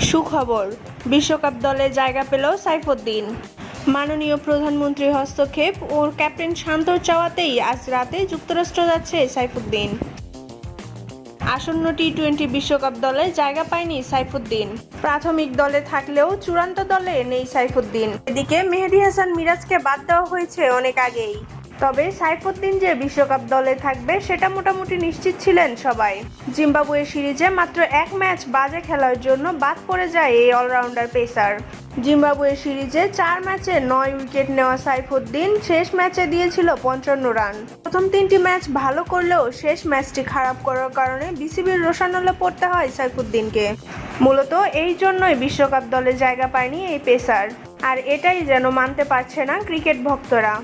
সুখবর। বিশ্বকাপ দলে জায়গা পেল সাইফুদ্দিন। মাননীয় প্রধানমন্ত্রীর হস্তক্ষেপ ও ক্যাপ্টেন শান্তর চাওয়াতেই আজ রাতে যুক্তরাষ্ট্র যাচ্ছে সাইফুদ্দিন। আসন্ন টি টোয়েন্টি বিশ্বকাপ দলে জায়গা পায়নি সাইফুদ্দিন। প্রাথমিক দলে থাকলেও চূড়ান্ত দলে নেই সাইফুদ্দিন। এদিকে মেহেদি হাসান মিরাজকে বাদ দেওয়া হয়েছে অনেক আগেই। তবে সাইফুদ্দিন যে বিশ্বকাপ দলে থাকবে, সেটা মোটামুটি নিশ্চিত ছিলেন সবাই। জিম্বাবুয়ে সিরিজে মাত্র এক ম্যাচ বাজে খেলার জন্য বাদ পড়ে যায় এই অলরাউন্ডার পেসার। জিম্বাবুয়ে সিরিজে চার ম্যাচে নয় উইকেট নেওয়া সাইফুদ্দিন, শেষ ম্যাচে দিয়েছিল পঞ্চান্ন রান। প্রথম তিনটি ম্যাচ ভালো করলেও শেষ ম্যাচটি খারাপ করার কারণে বিসিবির রোশানলে পড়তে হয় সাইফুদ্দিনকে। মূলত এই জন্যই বিশ্বকাপ দলে জায়গা পায়নি এই পেসার। আর এটাই যেন মানতে পারছে না ক্রিকেট ভক্তরা।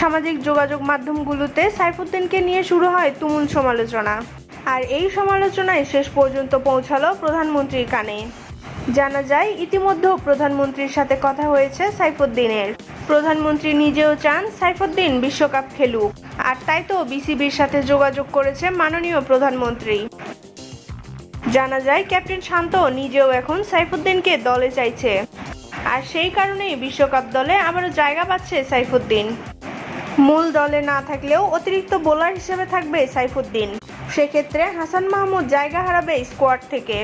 সামাজিক যোগাযোগ মাধ্যমগুলোতে সাইফুদ্দিনকে নিয়ে শুরু হয় তুমুল সমালোচনা। আর এই সমালোচনায় শেষ পর্যন্ত পৌঁছালো প্রধানমন্ত্রীর কানে। জানা যায়, ইতিমধ্যেও প্রধানমন্ত্রীর সাথে কথা হয়েছে সাইফুদ্দিনের। প্রধানমন্ত্রী নিজেও চান সাইফুদ্দিন বিশ্বকাপ খেলুক। আর তাই তো বিসিবির সাথে যোগাযোগ করেছে মাননীয় প্রধানমন্ত্রী। জানা যায়, ক্যাপ্টেন শান্ত নিজেও এখন সাইফুদ্দিনকে দলে চাইছে। আর সেই কারণেই বিশ্বকাপ দলে আবারও জায়গা পাচ্ছে সাইফুদ্দিন। মূল দলে না থাকলেও অতিরিক্ত বোলার হিসেবে থাকবে সাইফুদ্দিন। সেক্ষেত্রে হাসান মাহমুদ জায়গা হারাবে স্কোয়াড থেকে।